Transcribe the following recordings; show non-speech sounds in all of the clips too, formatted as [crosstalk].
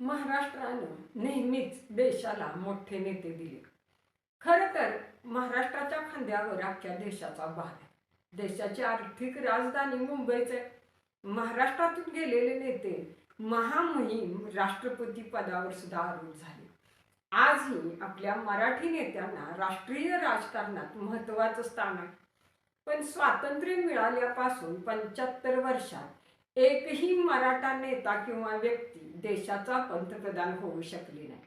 महाराष्ट्रानं नेहमीच देशाला मोठे नेते दिले. खरं तर महाराष्ट्राच्या खांद्यावर अख्ख्या देशाचा भार आहे. देशाची आर्थिक राजधानी मुंबईच आहे. महाराष्ट्रातून गेलेले नेते महामहिम राष्ट्रपती पदावर सुद्धा आरूढ झाले. आजही आपल्या मराठी नेत्यांना राष्ट्रीय राजकारणात महत्वाचं स्थान आहे. पण स्वातंत्र्य मिळाल्यापासून पंच्याहत्तर वर्षात एकही मराठा नेता किंवा व्यक्ती देशाचा पंतप्रधान होऊ शकली नाही.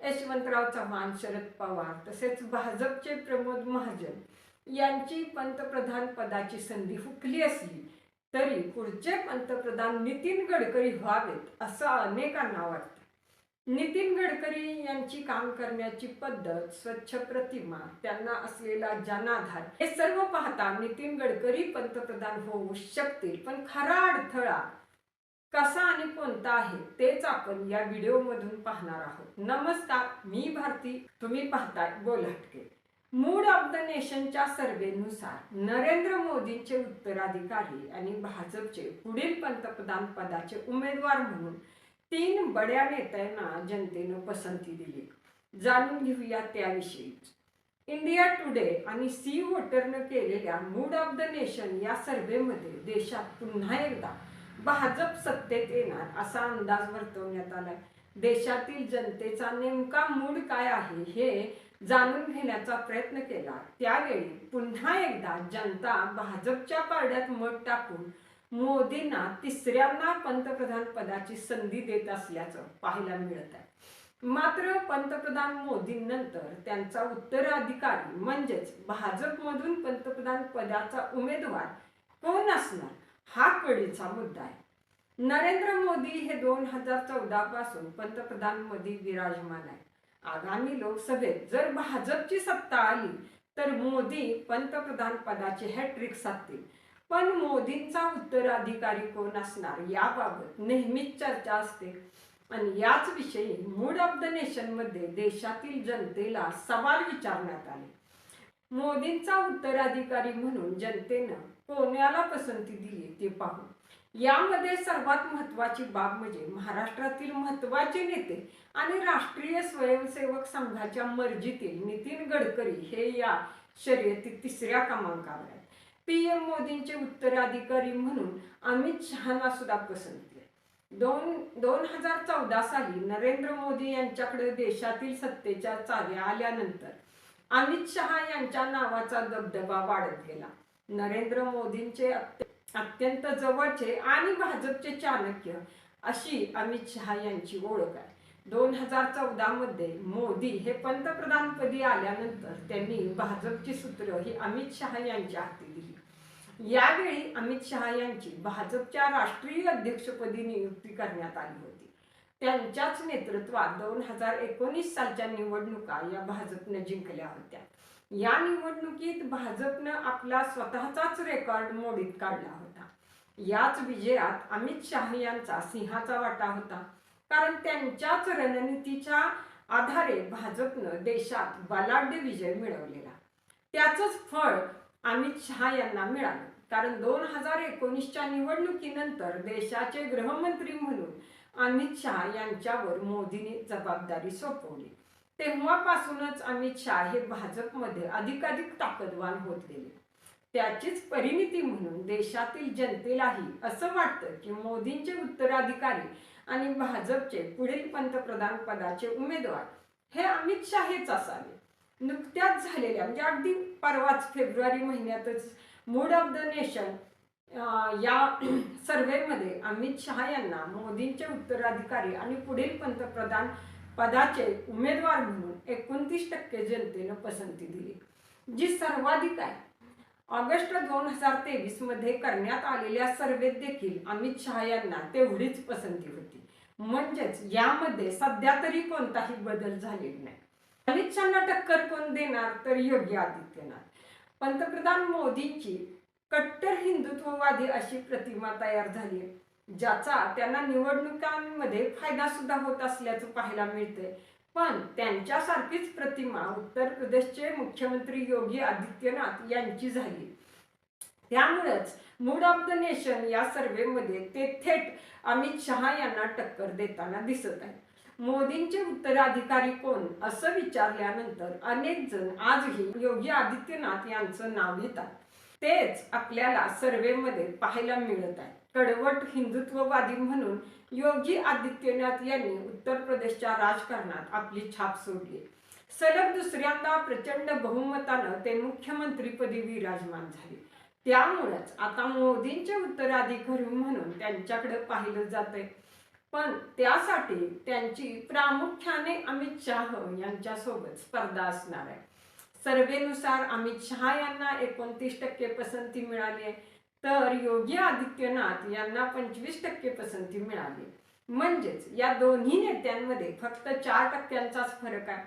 यशवंतराव चव्हाण शरद पवार तसेच भाजपचे प्रमोद महाजन यांची पंतप्रधान पदाची संधी हुकली असली तरी पुढचे पंतप्रधान नितीन गडकरी व्हावेत असं अनेकांना वाटतं. नितीन गडकरी यांची काम करण्याची पद्धत स्वच्छ प्रतिमा त्यांना असलेला जनाधार हे सर्व पाहता नितीन गडकरी पंतप्रधान होऊ शकतील. पण खरा अडथळा कसा आणि कोणता आहे तेच आपण या व्हिडिओमधून पाहणार आहोत. नमस्कार मी भारती. तुम्ही पाहताय बोलहटके. मूड ऑफ द नेशनच्या सर्वेनुसार नरेंद्र मोदींचे उत्तराधिकारी आणि भाजपचे पुढील पंतप्रधान पदाचे उमेदवार म्हणून तीन बड्या नेत्यांना जनतेनं पसंती दिली. जाणून घेऊया त्याविषयी. इंडिया टुडे आणि सी वोटरनं केलेल्या मूड ऑफ द नेशन या सर्व्हेमध्ये देशात पुन्हा एकदा भाजप सत्तेत येणार असा अंदाज वर्तवण्यात आलाय. देशातील जनतेचा नेमका मूड काय आहे हे जाणून घेण्याचा प्रयत्न केला. त्यावेळी पुन्हा एकदा जनता भाजपच्या पारड्यात मत टाकून मोदींना तिसऱ्यांदा पंतप्रधान पदाची संधी देत असल्याचं पाहायला मिळत आहे. मात्र पंतप्रधान मोदींनंतर त्यांचा उत्तराधिकारी म्हणजेच भाजपमधून पंतप्रधान पदाचा उमेदवार कोण असणार? हा कळीचा मुद्दा आहे. नरेंद्र मोदी हे दोन हजार चौदा पासून पंतप्रधान मोदी विराजमान आहे. आगामी लोकसभेत जर भाजपची सत्ता आली तर मोदी पंतप्रधान पदाची हॅट्रिक साधतील. पण मोदींचा उत्तराधिकारी कोण असणार याबाबत नेहमीच चर्चा असते. आणि याच विषयी मूड ऑफ द नेशनमध्ये देशातील जनतेला सवाल विचारण्यात आले. मोदींचा उत्तराधिकारी म्हणून जनतेनं कोण्याला पसंती दिली ते पाहू. यामध्ये सर्वात महत्वाची बाब म्हणजे महाराष्ट्रातील महत्त्वाचे नेते आणि राष्ट्रीय स्वयंसेवक संघाच्या मर्जीतील नितीन गडकरी हे या शर्यतीत तिसऱ्या क्रमांकावर आहेत. पीएम मोदींचे उत्तराधिकारी म्हणून अमित शहाना सुद्धा पसंती आहे. दोन दोन हजार चौदा साली नरेंद्र मोदी यांच्याकडे देशातील सत्तेच्या चाव्या आल्यानंतर अमित शहा यांच्या नावाचा दबदबा वाढत गेला. नरेंद्र मोदींचे अत्यंत जवळचे आणि भाजपचे चाणक्य अशी अमित शहा यांची ओळख आहे. दोन हजार चौदा मध्ये मोदी हे पंतप्रधानपदी आल्यानंतर त्यांनी भाजपची सूत्र ही अमित शहा यांच्या हाती दिली. यावेळी अमित शहा यांची भाजपच्या राष्ट्रीय अध्यक्षपदी नियुक्ती करण्यात आली होती. त्यांच्याच नेतृत्वात दोन हजार एकोणीस सालच्या निवडणुका या भाजपनं जिंकल्या होत्या. या निवडणुकीत भाजपनं आपला स्वतःचाच रेकॉर्ड मोडीत काढला होता. याच विजयात अमित शाह यांचा सिंहाचा वाटा होता. कारण त्यांच्याच रणनीतीच्या आधारे भाजपनं देशात बलाढ्य विजय मिळवलेला. त्याचंच फळ अमित शहा यांना मिळालं. कारण दोन हजार एकोणीसच्या निवडणुकीनंतर देशाचे गृहमंत्री म्हणून अमित शहा यांच्यावर मोदींनी जबाबदारी सोपवली. तेव्हापासूनच अमित शहा हे भाजपमध्ये अधिकाधिक ताकदवान होत गेले. त्याचीच परिणिती म्हणून देशातील जनतेलाही असं वाटतं की मोदींचे उत्तराधिकारी आणि भाजपचे पुढील पंतप्रधान पदाचे उमेदवार हे अमित शहाच असावे. नुकत्याच झालेल्या म्हणजे अगदी परवाच फेब्रुवारी महिन्यातच मूड ऑफ द नेशन या [clears throat] सर्व्हेमध्ये अमित शहा यांना मोदींचे उत्तराधिकारी आणि पुढील पंतप्रधान पदाचे उमेदवार म्हणून एकोणतीस टक्के जनतेनं पसंती दिली जी सर्वाधिक आहे. ऑगस्ट दोन हजार तेवीसमध्ये करण्यात आलेल्या सर्वेत देखील अमित शहा यांना तेवढीच पसंती होती. म्हणजेच यामध्ये सध्या तरी कोणताही बदल झालेला नाही. अमित शहाना टक्कर कोण देणार? तर योगी आदित्यनाथ. पंतप्रधान मोदींची कट्टर हिंदुत्ववादी अशी प्रतिमा तयार झाली ज्याचा त्यांना निवडणुकांमध्ये फायदा सुद्धा होत असल्याचं पाहायला मिळतंय. पण त्यांच्यासारखीच प्रतिमा उत्तर प्रदेशचे मुख्यमंत्री योगी आदित्यनाथ यांची झाली. त्यामुळेच मूड ऑफ द नेशन या सर्वेमध्ये ते थेट अमित शहा यांना टक्कर देताना दिसत आहे. मोदींचे उत्तराधिकारी कोण असं विचारल्यानंतर अनेक जण आजही योगी आदित्यनाथ यांचं नाव घेतात. तेच आपल्याला सर्वेमध्ये पाहायला मिळत आहे. कडवट हिंदुत्ववादी म्हणून योगी आदित्यनाथ यांनी उत्तर प्रदेशच्या राजकारणात आपली छाप सोडली. सलग दुसऱ्यांदा प्रचंड बहुमतानं ते मुख्यमंत्रीपदी विराजमान झाले. त्यामुळेच आता मोदींचे उत्तराधिकारी म्हणून त्यांच्याकडे पाहिलं जातंय. पण त्यासाठी त्यांची प्रामुख्याने अमित शाह यांच्यासोबत स्पर्धा असणार आहे. सर्वेनुसार अमित शहा यांना एकोणतीस टक्के पसंती मिळाली आहे. तर योगी आदित्यनाथ यांना पंचवीस टक्के पसंती मिळाली म्हणजेच या दोन्ही नेत्यांमध्ये फक्त चार टक्क्यांचाच फरक आहे.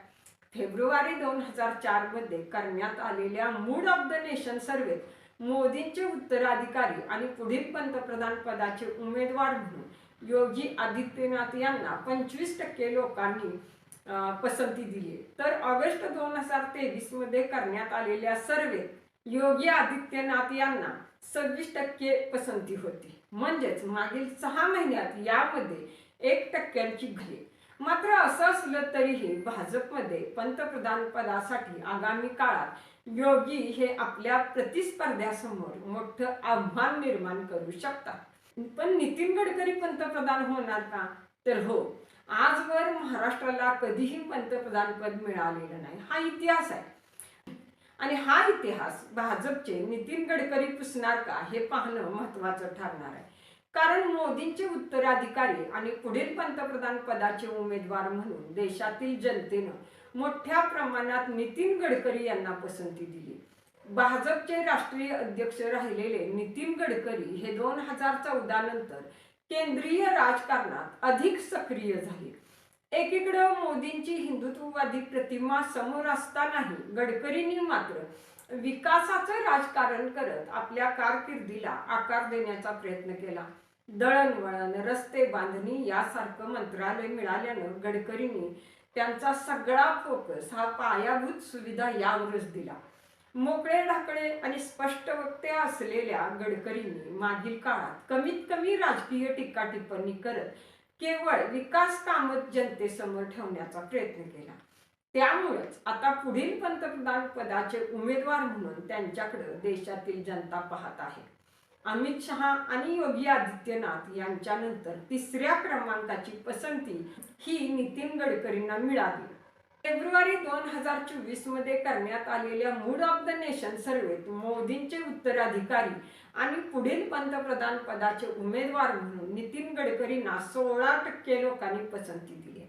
फेब्रुवारी दोन हजार चारमध्ये करण्यात आलेल्या मूड ऑफ द नेशन सर्वेत मोदींचे उत्तराधिकारी आणि पुढील पंतप्रधान पदाचे उमेदवार म्हणून योगी आदित्यनाथ यांना पंचवीस टक्के लोकांनी पसंती दिली. तर ऑगस्ट दोन हजार तेवीसमध्ये करण्यात आलेल्या सर्वेत योगी आदित्यनाथ यांना सव्वीस टक्के पसंती होती. म्हणजेच मागील सहा महिन्यात यामध्ये एक टक्क्यांची घे मात्र असं असलं तरीही भाजपमध्ये पंतप्रधान पदासाठी आगामी काळात योगी हे आपल्या प्रतिस्पर्ध्यासमोर मोठं आव्हान निर्माण करू शकतात. पण नितीन गडकरी पंतप्रधान होणार का? तर हो आजवर महाराष्ट्राला कधीही पंतप्रधान पद मिळालेलं नाही. हा इतिहास आहे. आणि हा इतिहास भाजपचे नितीन गडकरी पुसणार का हे पाहणं महत्वाचं ठरणार आहे. कारण मोदींचे उत्तराधिकारी आणि पुढील पंतप्रधान पदाचे उमेदवार म्हणून देशातील जनतेनं मोठ्या प्रमाणात नितीन गडकरी यांना पसंती दिली. भाजपचे राष्ट्रीय अध्यक्ष राहिलेले नितीन गडकरी हे दोन हजार चौदा नंतर केंद्रीय राजकारणात अधिक सक्रिय झाले. एकीकडं मोदींची हिंदुत्ववादी प्रतिमा समोर असतानाही गडकरींनी मात्र विकासाचं राजकारण करत आपल्या कारकिर्दीला आकार देण्याचा प्रयत्न केला. दळणवळण रस्ते बांधणी यासारखं मंत्रालय मिळाल्यानं गडकरींनी त्यांचा सगळा फोकस हा पायाभूत सुविधा यावरच दिला. मोकळे ढाकळे आणि स्पष्ट वक्ते असलेल्या गडकरींनी मागील काळात कमीत कमी राजकीय टीका टिप्पणी करत केवळ विकास कामच जनतेसमोर ठेवण्याचा प्रयत्न केला. त्यामुळेच आता पुढील पंतप्रधान पदाचे उमेदवार म्हणून त्यांच्याकडे देशातील जनता पाहत आहे. अमित शहा आणि योगी आदित्यनाथ यांच्यानंतर तिसऱ्या क्रमांकाची पसंती ही नितीन गडकरींना मिळाली. फेब्रुवारी दोन हजार चोवीसमध्ये करण्यात आलेल्या मूड ऑफ द नेशन सर्वेत मोदींचे उत्तराधिकारी आणि पुढील पंतप्रधान पदाचे उमेदवार म्हणून नितीन गडकरींना सोळा टक्के लोकांनी पसंती दिली.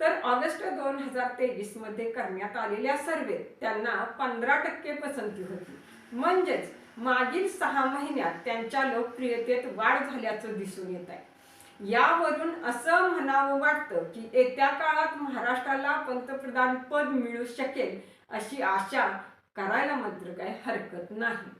तर ऑगस्ट दोन हजार तेवीसमध्ये करण्यात आलेल्या सर्वेत त्यांना पंधरा टक्के पसंती होती. म्हणजेच मागील सहा महिन्यात त्यांच्या लोकप्रियतेत वाढ झाल्याचं दिसून येत आहे. यावरून असं म्हणावं वाटतं की येत्या काळात महाराष्ट्राला पंतप्रधान पद मिळू शकेल अशी आशा करायला मात्र काही हरकत नाही.